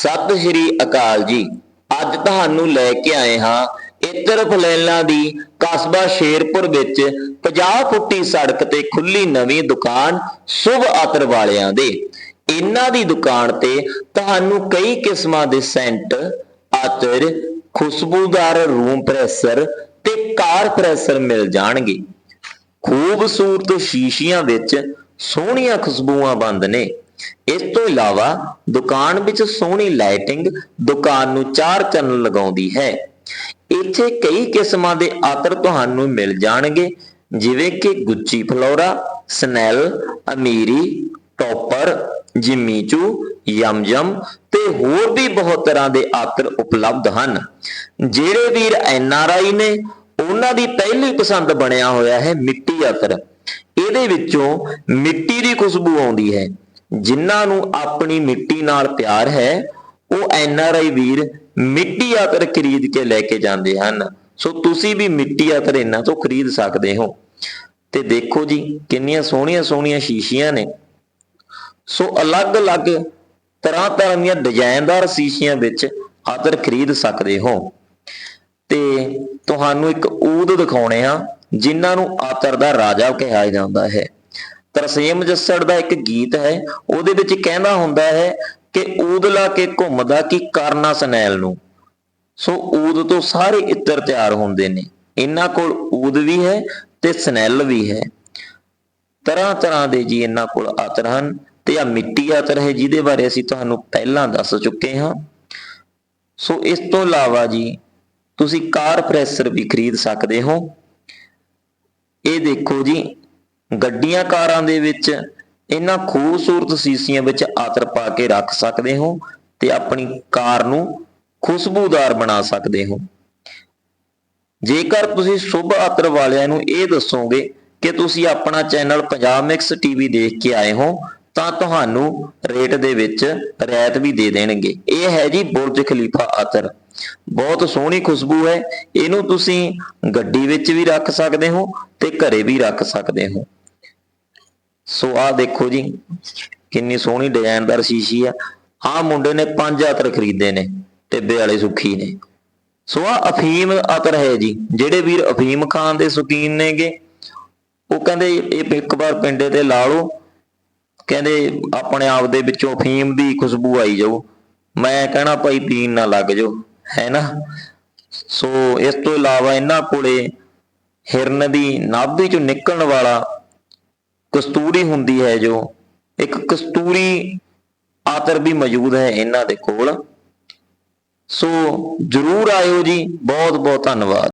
ਸਤਿ ਸ਼੍ਰੀ ਅਕਾਲ ਜੀ। ਅੱਜ ਤੁਹਾਨੂੰ ਲੈ ਕੇ ਆਏ ਹਾਂ ਇੱਤਰ ਫਲੈਲਾਂ ਦੀ ਕਸਬਾ ਸ਼ੇਰਪੁਰ ਵਿੱਚ 50 ਫੁੱਟੀ ਸੜਕ ਤੇ ਖੁੱਲੀ ਨਵੀਂ ਦੁਕਾਨ ਸ਼ੁਭ ਅਤਰ ਵਾਲਿਆਂ ਦੇ। ਇਹਨਾਂ ਦੀ ਦੁਕਾਨ ਤੇ ਤੁਹਾਨੂੰ ਕਈ ਕਿਸਮਾਂ ਦੇ ਸੈਂਟ, ਅਤਰ, ਖੁਸ਼ਬੂਦਾਰ ਰੂਮ ਪ੍ਰੈਸਰ ਤੇ ਕਾਰ ਪ੍ਰੈਸਰ ਮਿਲ ਜਾਣਗੇ। ਖੂਬਸੂਰਤ ਸ਼ੀਸ਼ੀਆਂ ਵਿੱਚ ਸੋਹਣੀਆਂ ਖੁਸ਼ਬੂਆਂ ਬੰਦ ਨੇ। ਇਸ ਤੋਂ ਇਲਾਵਾ ਦੁਕਾਨ ਵਿੱਚ ਸੋਹਣੀ ਲਾਈਟਿੰਗ ਦੁਕਾਨ ਨੂੰ ਚਾਰ ਚੰਨ ਲਗਾਉਂਦੀ ਹੈ। ਇੱਥੇ ਕਈ ਕਿਸਮਾਂ ਦੇ ਆਤਰ ਤੁਹਾਨੂੰ ਮਿਲ ਜਾਣਗੇ, ਜਿਵੇਂ ਕਿ ਗੁੱਚੀ ਫਲੋਰਾ, ਸਨੈਲ, ਅਮੀਰੀ, ਟੋਪਰ, ਜਿਮੀਚੂ ਯਮਯਮ ਤੇ ਹੋਰ ਵੀ ਬਹੁਤ ਤਰ੍ਹਾਂ ਦੇ ਆਤਰ ਉਪਲਬਧ ਹਨ। ਜਿਹੜੇ ਵੀਰ ਐਨ ਆਰ ਆਈ ਨੇ, ਉਹਨਾਂ ਦੀ ਪਹਿਲੀ ਪਸੰਦ ਬਣਿਆ ਹੋਇਆ ਹੈ ਮਿੱਟੀ ਆਤਰ। ਇਹਦੇ ਵਿੱਚੋਂ ਮਿੱਟੀ ਦੀ ਖੁਸ਼ਬੂ ਆਉਂਦੀ ਹੈ। ਜਿਨ੍ਹਾਂ ਨੂੰ ਆਪਣੀ ਮਿੱਟੀ ਨਾਲ ਪਿਆਰ ਹੈ, ਉਹ ਐਨ ਆਰ ਆਈ ਵੀਰ ਮਿੱਟੀ ਅਤਰ ਖਰੀਦ ਕੇ ਲੈ ਕੇ ਜਾਂਦੇ ਹਨ। ਸੋ ਤੁਸੀਂ ਵੀ ਮਿੱਟੀ ਅਤਰ ਇਹਨਾਂ ਤੋਂ ਖਰੀਦ ਸਕਦੇ ਹੋ। ਤੇ ਦੇਖੋ ਜੀ, ਕਿੰਨੀਆਂ ਸੋਹਣੀਆਂ ਸੋਹਣੀਆਂ ਸ਼ੀਸ਼ੀਆਂ ਨੇ। ਸੋ ਅਲੱਗ-ਅਲੱਗ ਤਰ੍ਹਾਂ ਤਰ੍ਹਾਂ ਦੀਆਂ ਡਿਜ਼ਾਈਨਦਾਰ ਸ਼ੀਸ਼ੀਆਂ ਵਿੱਚ ਆਤਰ ਖਰੀਦ ਸਕਦੇ ਹੋ। ਤੇ ਤੁਹਾਨੂੰ ਇੱਕ ਊਦ ਦਿਖਾਉਣੇ ਆ ਜਿਨ੍ਹਾਂ ਨੂੰ ਆਤਰ ਦਾ ਰਾਜਾ ਕਿਹਾ ਜਾਂਦਾ ਹੈ। ਤਰਸੇਮ ਜੱਸੜ ਦਾ ਇੱਕ ਗੀਤ ਹੈ, ਉਹਦੇ ਵਿੱਚ ਕਹਿੰਦਾ ਹੁੰਦਾ ਹੈ ਕਿ ਊਦ ਲਾ ਕੇ ਘੁੰਮਦਾ ਕੀ ਕਰਨਾ ਸਨੈਲ ਨੂੰ। ਸੋ ਊਦ ਤੋਂ ਸਾਰੇ ਇੱਤਰ ਤਿਆਰ ਹੁੰਦੇ ਨੇ। ਇਹਨਾਂ ਕੋਲ ਊਦ ਵੀ ਹੈ ਤੇ ਸਨੈਲ ਵੀ ਹੈ। ਤਰ੍ਹਾਂ ਤਰ੍ਹਾਂ ਦੇ ਜੀ ਇਹਨਾਂ ਕੋਲ ਆਤਰ ਹਨ ਤੇ ਆ ਮਿੱਟੀ ਆਤਰ ਹੈ ਜਿਹਦੇ ਬਾਰੇ ਅਸੀਂ ਤੁਹਾਨੂੰ ਪਹਿਲਾਂ ਦੱਸ ਚੁੱਕੇ ਹਾਂ। ਸੋ ਇਸ ਤੋਂ ਇਲਾਵਾ ਜੀ, ਤੁਸੀਂ ਕਾਰ ਪ੍ਰੈਸਰ ਵੀ ਖਰੀਦ ਸਕਦੇ ਹੋ। ਇਹ ਦੇਖੋ ਜੀ ਗੱਡੀਆਂ ਕਾਰਾਂ ਦੇ ਵਿੱਚ ਇਹਨਾਂ ਖੂਬਸੂਰਤ ਸੀਸੀਆਂ ਵਿੱਚ ਆਤਰ ਪਾ ਕੇ ਰੱਖ ਸਕਦੇ ਹੋ ਤੇ ਆਪਣੀ ਕਾਰ ਨੂੰ ਖੁਸ਼ਬੂਦਾਰ ਬਣਾ ਸਕਦੇ ਹੋ। ਜੇਕਰ ਤੁਸੀਂ ਸ਼ੁਭ ਆਤਰ ਵਾਲਿਆਂ ਨੂੰ ਇਹ ਦੱਸੋਗੇ ਕਿ ਤੁਸੀਂ ਆਪਣਾ ਚੈਨਲ ਪੰਜਾਬ ਮਿਕਸ ਟੀਵੀ ਦੇਖ ਕੇ ਆਏ ਹੋ, ਤਾਂ ਤੁਹਾਨੂੰ ਰੇਟ ਦੇ ਵਿੱਚ ਰਿਆਇਤ ਵੀ ਦੇ ਦੇਣਗੇ। ਇਹ ਹੈ ਜੀ ਬੁਰਜ ਖਲੀਫਾ ਆਤਰ। ਬਹੁਤ ਸੋਹਣੀ ਖੁਸ਼ਬੂ ਹੈ। ਇਹਨੂੰ ਤੁਸੀਂ ਗੱਡੀ ਵਿੱਚ ਵੀ ਰੱਖ ਸਕਦੇ ਹੋ ਤੇ ਘਰੇ ਵੀ ਰੱਖ ਸਕਦੇ ਹੋ। ਸੋ ਆਹ ਦੇਖੋ ਜੀ, ਕਿੰਨੀ ਸੋਹਣੀ ਡਿਜ਼ਾਈਨਦਾਰ ਸ਼ੀਸ਼ੀ ਆ। ਆਹ ਮੁੰਡੇ ਨੇ ਪੰਜ ਆਤਰ ਖਰੀਦੇ ਨੇ ਟਿੱਬੇ ਵਾਲੇ ਸੁੱਖੀ ਨੇ। ਸੋ ਆ ਅਫੀਮ ਅਤਰ ਹੈ ਜੀ, ਜਿਹੜੇ ਵੀਰ ਅਫੀਮ ਖਾਨ ਦੇ ਸ਼ੌਕੀਨ ਨੇਗੇ। ਉਹ ਕਹਿੰਦੇ, ਇਹ ਇੱਕ ਵਾਰ ਪਿੰਡੇ ਤੇ ਲਾ ਲਓ। ਕਹਿੰਦੇ, ਆਪਣੇ ਆਪ ਦੇ ਵਿੱਚੋਂ ਅਫੀਮ ਦੀ ਖੁਸ਼ਬੂ ਆਈ ਜਾਊ। ਮੈਂ ਕਹਿਣਾ, ਭਾਈ ਪੀਣ ਨਾ ਲੱਗ ਜਾਓ, ਹੈ ਨਾ? ਸੋ ਇਸ ਤੋਂ ਇਲਾਵਾ ਇਹਨਾਂ ਕੋਲੇ ਹਿਰਨ ਦੀ ਨਾਭੀ ਚੋਂ ਨਿਕਲਣ ਵਾਲਾ ਕਸਤੂਰੀ ਹੁੰਦੀ ਹੈ ਜੋ, ਇੱਕ ਕਸਤੂਰੀ ਆਤਰ ਵੀ ਮੌਜੂਦ ਹੈ ਇਹਨਾਂ ਦੇ ਕੋਲ। ਸੋ ਜਰੂਰ ਆਇਓ ਜੀ ਬਹੁਤ ਬਹੁਤ ਧੰਨਵਾਦ।